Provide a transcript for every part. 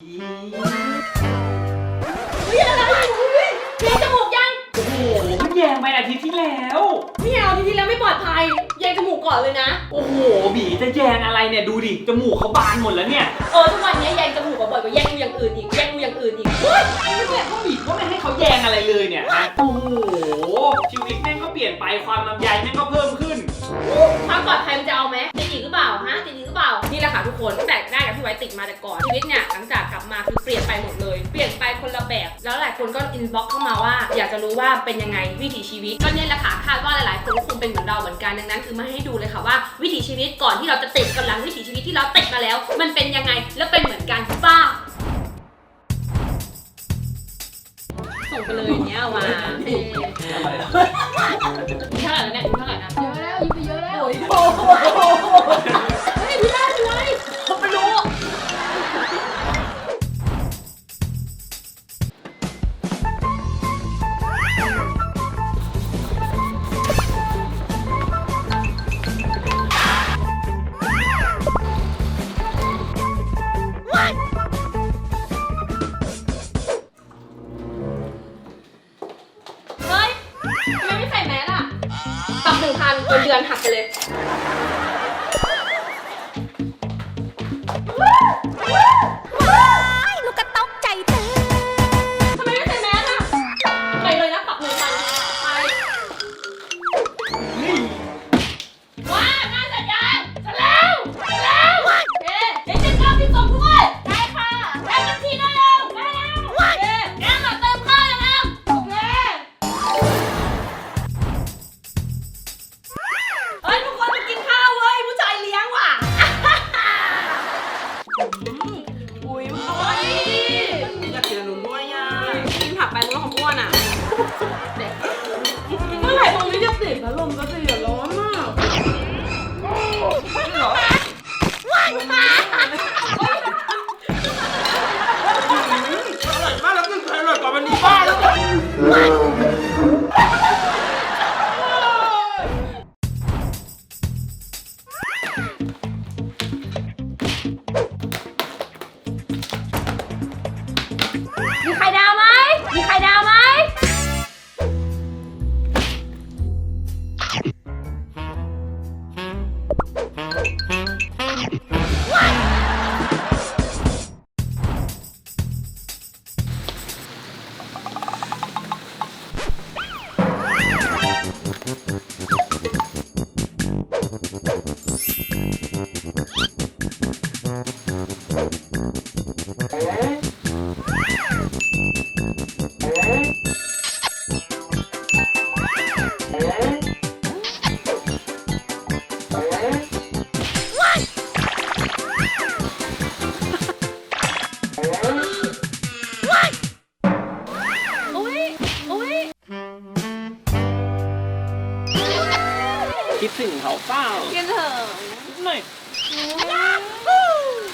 เฮ้ยอะไรอุ้ยเรียนจมูกยังโอ้โหมันแยงไปอาทิตย์ที่แล้ว ไม่เอาทีที่แล้วไม่ปลอดภัยแยงจมูกก่อนเลยนะ โอ้โหบีจะแยงอะไรเนี่ยดูดิจมูกเขาบานหมดแล้วเนี่ยเออทุกวันนี้แยงจมูกบ่อยกว่าแยงดูอย่างอื่นอีกแยงดูอย่างอื่นอีกเฮ้ยเนี่ยก็บีก็ไม่ให้เขาแยงอะไรเลยเนี่ยนะโอ้โหชีวิตแม่งก็เปลี่ยนไปความลำไยแม่งก็เพิ่มขึ้นความปลอดภัยมันจะเอาไหม ค่ะทุกคนแตกได้กับที่ไว้ติดมาแต่ก่อนชีวิตเนี่ยหลังจากกลับมาคือเปลี่ยนไปหมดเลย เปลี่ยนไปคนละแบบ แล้วหลายคนก็อินบ็อกเข้ามาว่า อยากจะรู้ว่าเป็นยังไงวิถีชีวิตก็เนี่ยแหละค่ะคาดว่าหลายๆคนก็คงเป็นเหมือนเราเหมือนกันดังนั้น คือมาให้ดูเลยค่ะว่าวิถีชีวิตก่อนที่เราจะติดกับหลังวิถีชีวิตที่เราติดมาแล้ว มันเป็นยังไงแล้วเป็นเหมือนกันป้าส่งไปเลยอย่างเงี้ยมาเอ๊ะเท่าไหร่แล้วเนี่ยเท่าไหร่นะเยอะแล้วยิงไปเยอะแล้ว ไมไม่ใส่แมสอะปรับหนึ่งพันเป็นเดือนหักไปเลย นี้จะติดพัด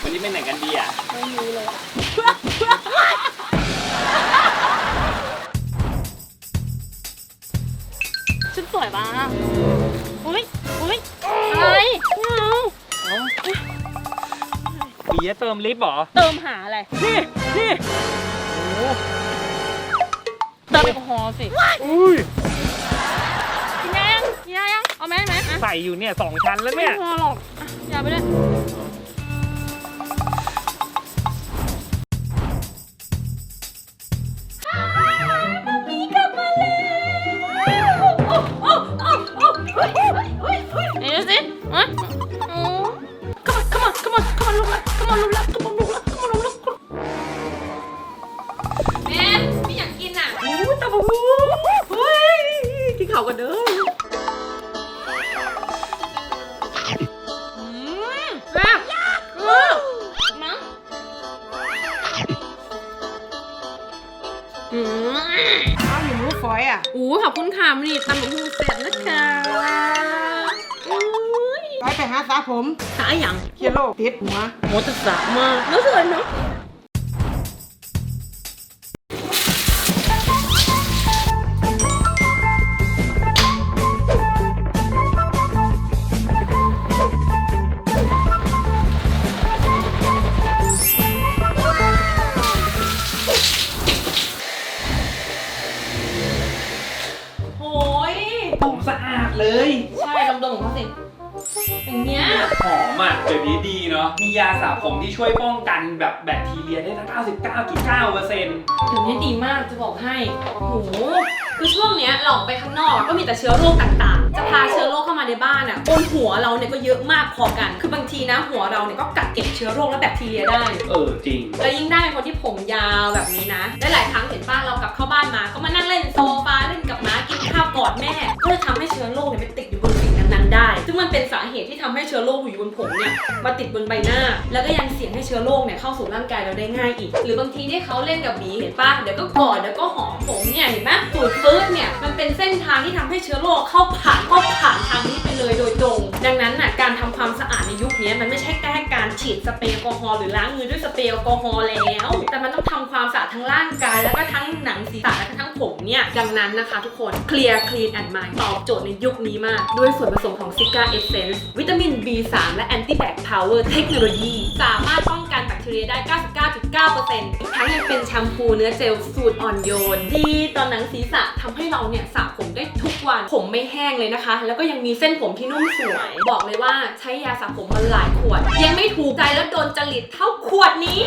วันนี้ไปไหนกันดีอะฉันสวยปะอุ้ยอุ้ยอะไรไม่เอาบีจะเติมลิฟต์เหรอ เติมหาอะไร นี่นี่เติมแอลกอฮอล์สิ อุ้ย กินยังกินยังเอาแม่ไหมอะใส่อยู่เนี่ยสองชั้นแล้วไม่เนี่ย พอหรอก อะ อืมเอาอยู่มือฝอยอะอู้ขอบคุณค่ะมันนี่ตำบักหุ่งเสร็จนะคะอุ้ยไปไปหาสาผมหาอย่างเคียโลติดหัว โมจะสะมากแล้วสวยเนาะ อะเดี๋ยวนี้ดีเนาะ มียาสระผมที่ช่วยป้องกันแบบแบคทีเรียได้ทั้ง99.9เปอร์เซ็นต์เดี๋ยวนี้ดีมากจะบอกให้โอ้โหคือช่วงเนี้ยเราออกไปข้างนอกก็มีแต่เชื้อโรคต่างๆ จะพาเชื้อโรคเข้ามาในบ้านอะบนหัวเราเนี่ยก็เยอะมากพอกัน คือบางทีนะหัวเราเนี่ยก็กักเก็บเชื้อโรคและแบคทีเรียได้ เออจริง แล้วยิ่งได้เป็นคนที่ผมยาวแบบนี้นะ ได้หลายครั้งเห็นป้าเรากลับ ชื้อโรคอยู่บนผมเนี่ยมาติดบนใบหน้า แล้วก็ยังเสี่ยงให้เชื้อโรคเนี่ยเข้าสู่ร่างกายเราได้ง่ายอีก หรือบางทีที่เขาเล่นกับหวีเห็นปะเดี๋ยวก็กอดเดี๋ยวก็หอมผมเนี่ยเห็นไหมสูดฟื้นเนี่ยมันเป็นเส้นทางที่ทำให้เชื้อโรคเข้าผ่านเข้าผ่านทางนี้ไปเลยโดยตรง ดังนั้นน่ะการทำความสะอาดในยุคนี้มันไม่ใช่ ฉีดสเปรย์แอลกอฮอล์หรือล้างมือด้วยสเปรย์แอลกอฮอล์แล้ว แต่มันต้องทำความสะอาดทั้งร่างกายแล้วก็ทั้งหนังศีรษะและทั้งผมเนี่ยดังนั้นนะคะทุกคนเคลียร์คลีนแอนด์มายตอบโจทย์ในยุคนี้มาก ด้วยส่วนผสมของซิก้าเอเซนส์วิตามิน B3 และแอนตี้แบคพาวเวอร์เทคโนโลยีสามารถป้อง กันแบคทีเรียได้ 99.9%ทั้งยังเป็นแชมพูเนื้อเจลสูตรอ่อนโยน ดีต่อหนังศีรษะทำให้เราเนี่ยสระผมได้ทุกวัน ผมไม่แห้งเลยนะคะ แล้วก็ยังมีเส้นผมที่นุ่มสวย บอกเลยว่าใช้ยาสระผมมาหลายขวด ยังไม่ถูกใจแล้วโดนจริตเท่าขวดนี้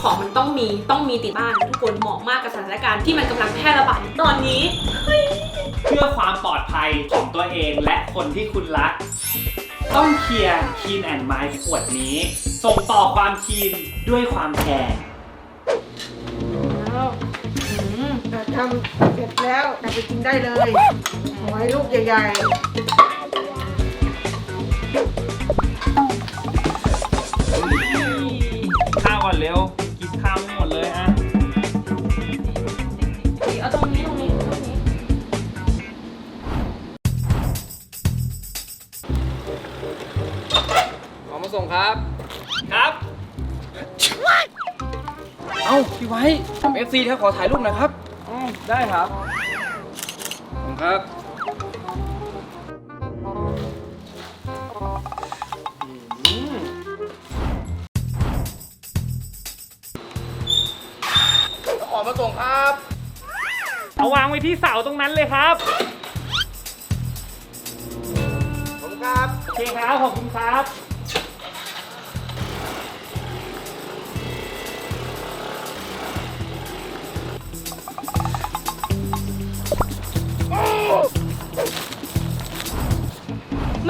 ของมันต้องมีต้องมีติดบ้านทุกคนเหมาะมากกับสถานการณ์ที่มันกำลังแพร่ระบาดตอนนี้เพื่อความปลอดภัยของตัวเองและคนที่คุณรัก ต้องเคลียร์คีนแอนด์ไมขวดนี้ ส่งต่อความคีนด้วยความแคร์แล้วทำเสร็จแล้วนำไปกินได้เลยหอยลูกใหญ่ๆ ส่งครับ ครับเอ้าพี่ไว้ผมเอฟซีครับขอถ่ายรูปหน่อยครับอืมได้ครับขอบคุณครับอืมขอมาส่งครับ เอาวางไว้ที่เสาตรงนั้นเลยครับผมครับ โอเคครับ ขอบคุณครับ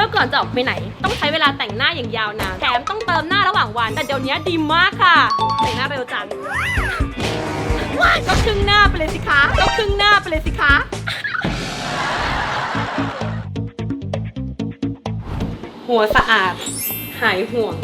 มื่อก่อนจะออกไปไหน ต้องใช้เวลาแต่งหน้าอย่างยาวนานแถมต้องเติมหน้าระหว่างวัน แต่เดี๋ยวนี้ดีมากค่ะ แต่งหน้าเร็วจังก็ครึ่งหน้าไปเลยสิคะก็ครึ่งหน้าไปเลยสิคะหัวสะอาด หายห่วง